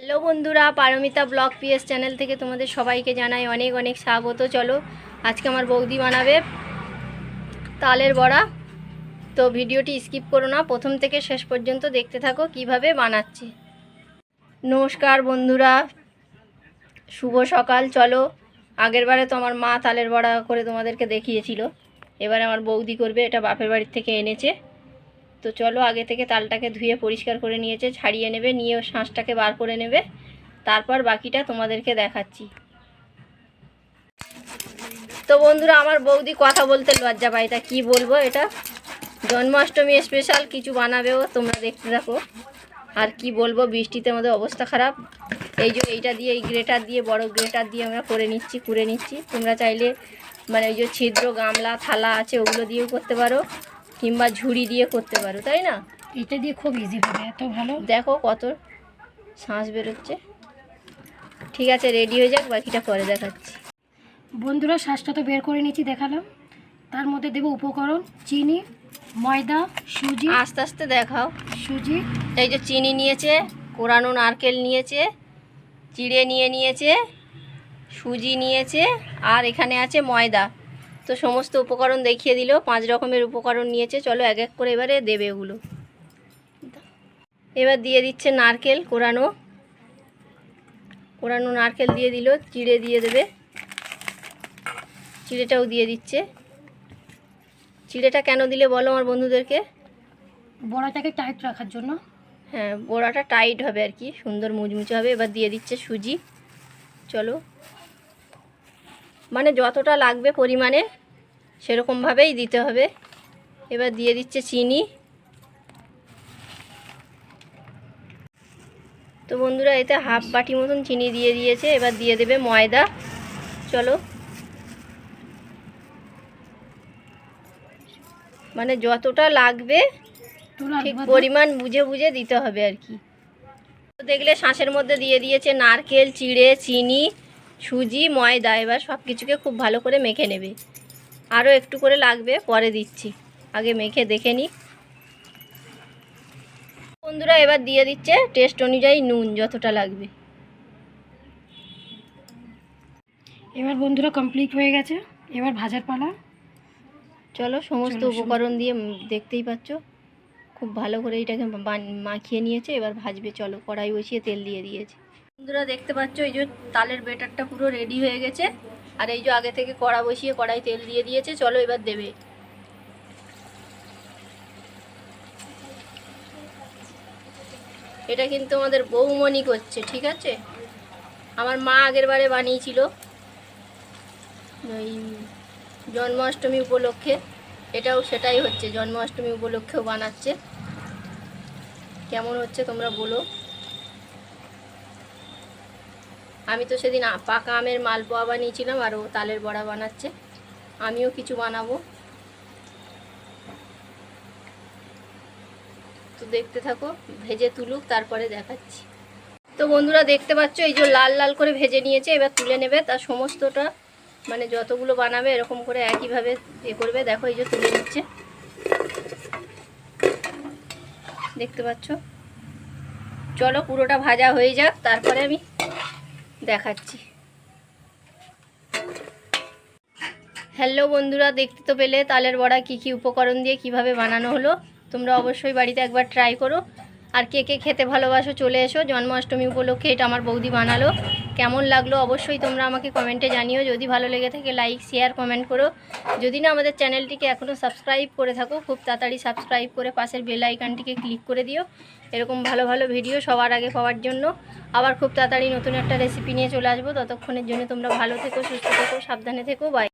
Hello বন্ধুরা, Paromita blog PS channel থেকে তোমাদের সবাইকে জানাই অনেক অনেক স্বাগত। চলো, আজকে আমার বৌদি বানাবে তালের বড়া। তো ভিডিওটি স্কিপ করো না, প্রথম থেকে শেষ পর্যন্ত দেখতে থাকো কীভাবে বানাচ্ছি। নমস্কার বন্ধুরা, শুভ সকাল। চলো, আগের বারে তো আমার মা তালের বড়া করে তোমাদেরকে দেখিয়েছিল। এবারে আমার বৌদি করবে, এটা বাপের বাড়ির থেকে এনেছে। তো চলো আগে থেকে তালটাকে ধুয়ে পরিষ্কার করে নিয়েছে, ছাড়িয়ে নেবে, নিয়ে শাঁসটাকে বার করে নেবে। তারপর বাকিটা তোমাদেরকে দেখাচ্ছি। তো বন্ধুরা, আমার বৌদি কথা বলতে লজ্জা পায় তা কী বলব এটা? জন্মাষ্টমী স্পেশাল কিছু বানাবেও, তোমরা দেখতে থাকো। আর কি বলব, বৃষ্টিতে আমাদের অবস্থা খারাপ। এই যে এইটা দিয়ে, এই গ্রেটার দিয়ে, বড় গ্রেটার দিয়ে আমরা করে নিচ্ছি, কুড়ে নিচ্ছি। তোমরা চাইলে মানে ওই যে ছিদ্র, গামলা, থালা আছে, ওগুলো দিয়েও করতে পারো। কিংবা ঝুড়ি দিয়ে করতে পারো তাই না? এটা দিয়ে খুব ইজি হবে এত ভালো। দেখো কত শ্বাস বেরোচ্ছে। ঠিক আছে রেডি হয়ে যাক বাকিটা পরে দেখাচ্ছি। বন্ধুরা শ্বাসটা তো বের করে নিয়েছি দেখালাম। তার মধ্যে দেবো উপকরণ চিনি ময়দা সুজি। আস্তে আস্তে দেখাও। সুজি। এই যে চিনি নিয়েছে কোরানো নারকেল নিয়েছে চিড়ে নিয়ে নিয়েছে সুজি নিয়েছে আর এখানে আছে ময়দা। তো সমস্ত উপকরণ দেখিয়ে দিল পাঁচ রকমের উপকরণ নিয়েছে। চলো এক এক করে এবারে দেবে ওগুলো এবার দিয়ে দিচ্ছে নারকেল কোরানো। কোরানো নারকেল দিয়ে দিল চিড়ে দিয়ে দেবে। চিড়েটাও দিয়ে দিচ্ছে। চিড়েটা কেন দিলে বলো আমার বন্ধুদেরকে? বড়াটাকে টাইট রাখার জন্য। হ্যাঁ বড়াটা টাইট হবে আর কি সুন্দর মুচমুচে হবে। এবার দিয়ে দিচ্ছে সুজি। চলো। মানে যতটা লাগবে পরিমাণে সেরকমভাবেই দিতে হবে। এবার দিয়ে দিচ্ছে চিনি। তো বন্ধুরা এতে হাফ বাটি মতন চিনি দিয়ে দিয়েছে। এবার দিয়ে দেবে ময়দা। চলো। মানে যতটা লাগবে ঠিক পরিমাণ বুঝে বুঝে দিতে হবে আর কি। তো দেখলে শাঁসের মধ্যে দিয়ে দিয়েছে নারকেল চিড়ে চিনি। সুজি ময়দা এবার সব কিছুকে খুব ভালো করে মেখে নেবে। আরও একটু করে লাগবে পরে দিচ্ছি। আগে মেখে দেখে নিই। বন্ধুরা এবার দিয়ে দিচ্ছে টেস্ট অনুযায়ী নুন যতটা লাগবে। এবার বন্ধুরা কমপ্লিট হয়ে গেছে। এবার ভাজার পালা। চলো সমস্ত উপকরণ দিয়ে দেখতেই পাচ্ছ। খুব ভালো করে এটাকে মাখিয়ে নিয়েছে। এবার ভাজবে চলো কড়াই বসিয়ে তেল দিয়ে দিয়েছে। বন্ধুরা দেখতে পাচ্ছ, এই যে তালের বেটারটা পুরো রেডি হয়ে গেছে। আর এই যে আগে থেকে কড়া বসিয়ে কড়াই তেল দিয়ে দিয়েছে, চলো এবার দেবে। এটা কিন্তু আমাদের বৌমণি করছে, ঠিক আছে? আমার মা আগের বারে বানিয়েছিল। ওই জন্মাষ্টমী উপলক্ষে, এটাও সেটাই হচ্ছে, জন্মাষ্টমী উপলক্ষেও বানাচ্ছে। কেমন হচ্ছে তোমরা বলো। আমি তো সেদিন পাকা আমের মালপোয়া বানিয়েছিলাম আর ও তালের বড়া বানাচ্ছে। আমিও কিছু বানাবো। তো দেখতে থাকো, ভেজে তুলুক, তারপরে দেখাচ্ছি। তো বন্ধুরা দেখতে পাচ্ছ, এই যে লাল লাল করে ভেজে নিয়েছে, এবার তুলে নেবে। তার সমস্তটা মানে যতগুলো বানাবে, এরকম করে একইভাবে এ করবে। দেখো, এই যে তুলে নিচ্ছে। দেখতে পাচ্ছ? চলো, পুরোটা ভাজা হয়ে যাক, তারপরে আমি দেখাচ্ছি। হ্যালো বন্ধুরা, দেখতে তো পেলে। তালের বড়া কি কি উপকরণ দিয়ে কীভাবে বানানো হলো, তোমরা অবশ্যই বাড়িতে একবার ট্রাই করো। আর কে কে খেতে ভালোবাসো চলে এসো। জন্মাষ্টমী উপলক্ষে এটা আমার বৌদি বানালো। কেমন লাগল অবশ্যই তোমরা আমাকে কমেন্টে জানিও। যদি ভালো লেগে থাকে লাইক শেয়ার কমেন্ট করো। যদি না আমাদের চ্যানেলটিকে এখনও সাবস্ক্রাইব করে থাকো, খুব তাড়াতাড়ি সাবস্ক্রাইব করে পাশের বেল আইকনটিকে ক্লিক করে দিও। এরকম ভালো ভালো ভিডিও সবার আগে পাওয়ার জন্য। আবার খুব তাড়াতাড়ি নতুন একটা রেসিপি নিয়ে চলে আসব। ততক্ষণের জন্য তোমরা ভালো থেকো, সুস্থ থেকো, সাবধানে থেকো। বাই